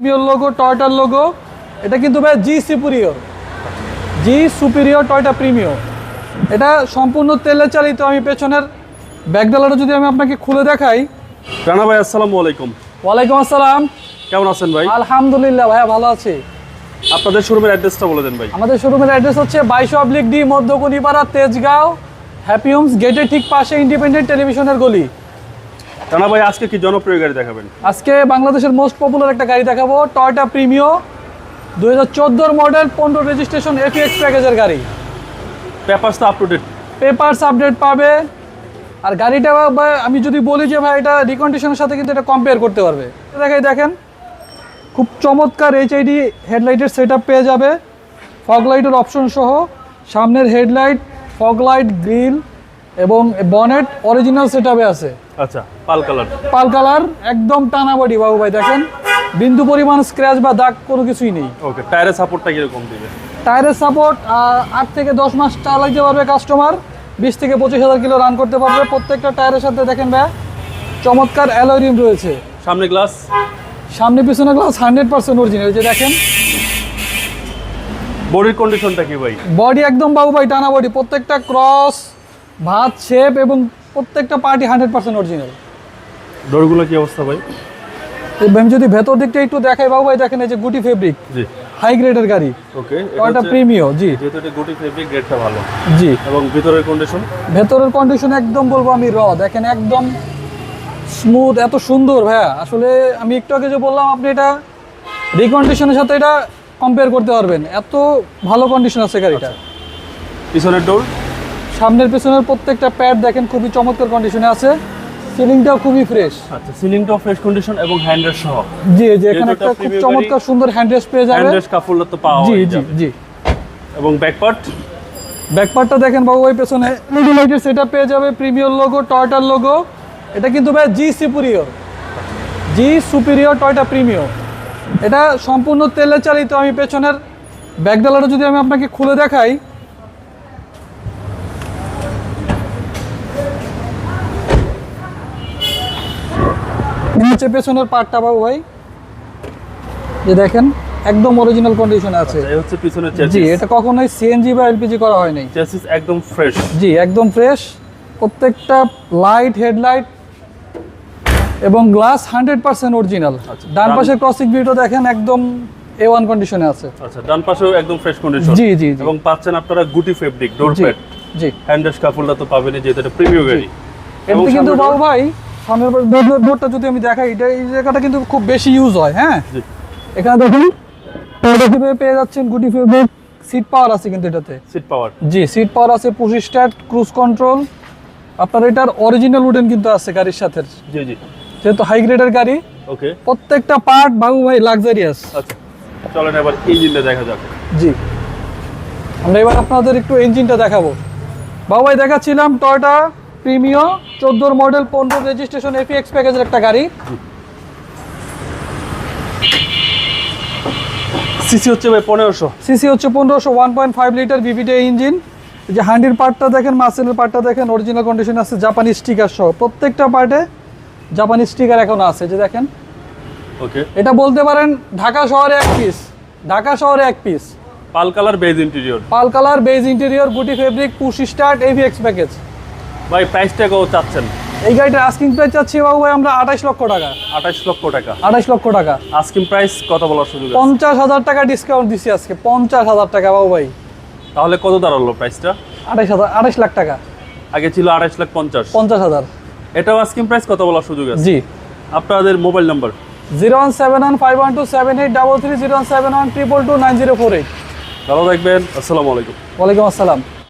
Premier logo টয়টার logo এটা কিন্তু ভাই G superior G superior Toyota Premio এটা সম্পূর্ণ তেলে চালিত আমি পেছনের ব্যাকডালাটা যদি আমি আপনাকে খুলে দেখাই। রানা ভাই আসসালামু আলাইকুম। ওয়ালাইকুম আসসালাম। কেমন আছেন ভাই? আলহামদুলিল্লাহ ভাইয়া ভালো আছি। আপনাদের শোরুমের অ্যাড্রেসটা বলে দেন ভাই। আমাদের শোরুমের অ্যাড্রেস হচ্ছে বাইশ oblique D Madhyakunipara Tejgaon Happy Homes গেটের ঠিক পাশে ইন্ডিপেন্ডেন্ট টেলিভিশনের গলি। রানা ভাই আজকে কি জনপ্রিয় গাড়ি দেখাবেন? আজকে বাংলাদেশের মোস্ট পপুলার একটা গাড়ি দেখাবো টয়টা প্রিমিও দু হাজার মডেল পনেরো রেজিস্ট্রেশন এফিএক্স প্যাকেজের গাড়ি। পেপারস তো up to date papers update পাবে। আর গাড়িটা আমি যদি বলি যে ভাই এটা রিকন্ডিশনের সাথে কিন্তু এটা কম্পেয়ার করতে পারবে। দেখাই দেখেন খুব চমৎকার এইচআইডি হেডলাইটের সেট পেয়ে যাবে। ফগ লাইটের অপশন সহ সামনের হেডলাইট ফগ লাইট গ্রিল এবং বনেট অরিজিনাল সেট আছে। আচ্ছা পাল কালার। পাল কালার একদম টানা বডি বাবু ভাই দেখেন। বিন্দু পরিমাণ স্ক্র্যাচ বা দাগ কোনো কিছুই নেই। ওকে টায়ারের সাপোর্টটা কীরকম দিবে? টায়ারের সাপোর্ট আট থেকে দশ মাস চালাইতে পারবে কাস্টমার বিশ থেকে পঁচিশ হাজার কিলো রান করতে পারবে। প্রত্যেকটা টায়ারের সাথে দেখেন ভাই চমৎকার অ্যালয় রিম রয়েছে। সামনে গ্লাস সামনে পিছনে গ্লাস হান্ড্রেড পার্সেন্ট অরিজিনাল যে দেখেন। বডির কন্ডিশনটা কি ভাই? বডি একদম বাবু ভাই টানা বডি প্রত্যেকটা ক্রস ভাত শেপ এবং প্রত্যেকটা পার্টি হান্ড্রেড পার্সেন্ট অরিজিনাল ডোরগুলো কি অবস্থা ভাই? আমি যদি ভেতর দিকটা একটু দেখাই বাবু ভাই দেখেন এই যে গুটি ফেব্রিক জি। হাই গ্রেডের গাড়ি। ওকে ওটা প্রিমিও জি। যেহেতু এটা গুটি ফেব্রিক গ্রেডটা ভালো। জি। এবং ভিতরের কন্ডিশন ভেতরের কন্ডিশন একদম বলব আমি র দেখেন একদম স্মুথ এত সুন্দর ভাইয়া। আসলে আমি একটু আগে যে বললাম আপনি এটা রিকন্ডিশনের সাথে এটা কম্পেয়ার করতে পারবেন। এত ভালো কন্ডিশন আছে গাড়িটা। পিছনের ডোর সামনের পেছনের প্রত্যেকটা প্যাড দেখেন খুবই চমৎকার কন্ডিশনে আছে। সিলিংটাও খুবই ফ্রেশ আচ্ছা সিলিংটাও ফ্রেশ কন্ডিশন এবং হ্যান্ডেল সহ। জি জি এখানে একটা খুব চমৎকার সুন্দর হ্যান্ডরেস্ট পেয়ে যাবে। হ্যান্ডেল কাপড় তো পাওয়া জি জি জি জি। এবং ব্যাকপার্ট ব্যাকপার্টটা দেখেন বাবু ওই পেছনে। এলইডি লাইটের সেটা পেয়ে যাবে প্রিমিয়র লোগো টয়টার লোগো এটা কিন্তু ভাই G superior G superior Toyota Premio এটা সম্পূর্ণ তেলে চালিত আমি পেছনের ব্যাকডালাটা যদি আমি আপনাকে খুলে দেখাই হচ্ছে পেছনের পার্টটা বাবু ভাই। যে দেখেন একদম অরিজিনাল কন্ডিশনে আছে। এই হচ্ছে পিছনের জি এটা কখনোই সিএনজি বা এলপিজি করা হয়নি চেসিস একদম ফ্রেশ জি একদম ফ্রেশ প্রত্যেকটা লাইট হেডলাইট এবং গ্লাস হান্ড্রেড পার্সেন্ট অরিজিনাল আচ্ছা, ডান পাশের ক্রসিং ভিউটা দেখেন একদম এ ওয়ান কন্ডিশনে আছে। আচ্ছা ডান পাশেও একদম ফ্রেশ কন্ডিশন জি জি এবং পাচ্ছেন আপনারা গুটি ফেব্রিক ডোর প্যাড জি। হ্যান্ডেস কাপড়টা তো পাবেনই যেহেতু এটা প্রিমিয়াম গাড়ি এতে কিন্তু বাবু ভাই সামনের বোর্ডটা যদি আমি দেখাই এটা এই জায়গাটা কিন্তু খুব বেশি ইউজ হয় হ্যাঁ? এখানে দেখুন পেয়ে যাচ্ছেন গুটি ফেব্রিক সিট পাওয়ার আছে কিন্তু এটাতে। সিট পাওয়ার জি সিট পাওয়ার আছে পুশ স্টার্ট ক্রুজ কন্ট্রোল আপনার এটার অরিজিনাল উডেন কিন্তু আছে গাড়ির সাথে। জি জি। যেহেতু হাই গ্রেডের গাড়ি ওকে। প্রত্যেকটা পার্ট বাবু ভাই লাক্সারিয়াস আচ্ছা চলেন এবার ইঞ্জিনটা দেখা যাক। জি। আমরা এবার আপনাদের একটু ইঞ্জিনটা দেখাবো। বাবু ভাই দেখাচ্ছিলাম টয়টা প্রিমিও চোদ্দোর মডেল পনেরো রেজিস্ট্রেশন এফিএক্স প্যাকেজের একটা গাড়ি। সিসি হচ্ছে ভাই পনেরোশো। সিসি হচ্ছে পনেরোশো ওয়ান পয়েন্ট ফাইভ লিটার বিবিডি ইঞ্জিন যে হান্ডির পার্টটা দেখেন মাসেলের পার্টটা দেখেন অরিজিনাল কন্ডিশন আছে জাপানি স্টিকার সহ। প্রত্যেকটা পার্টে জাপানি স্টিকার এখনও আছে যে দেখেন। ওকে এটা বলতে পারেন ঢাকা শহরে এক পিস ঢাকা শহরে এক piece pearl colour beige interior pearl colour beige interior গুটি fabric push start AVX package ভাই প্রাইসটা কত চাচ্ছেন। এই গাড়িটার আস্কিং প্রাইস চাচ্ছি বাবু ভাই আমরা আঠাশ লক্ষ টাকা। আঠাশ লক্ষ টাকা। আঠাশ লক্ষ টাকা। আস্কিং প্রাইস কত বলার সুযোগ আছে। পঞ্চাশ হাজার টাকা ডিসকাউন্ট দিচ্ছি আজকে পঞ্চাশ হাজার টাকা বাবু ভাই। তাহলে কত দাঁড়াল প্রাইসটা আঠাশ হাজার আঠাশ লাখ টাকা। আগে ছিল আঠাশ লাখ পঞ্চাশ। পঞ্চাশ হাজার। এটাও আস্কিং প্রাইস কত বলার সুযোগ আছে। জি। আপনাদের mobile number zero one seven one five one two seven eight double three zero one seven one triple two nine zero four eight. ভালো থাকবেন আসসালামু আলাইকুম। ওয়ালাইকুম আসসালাম।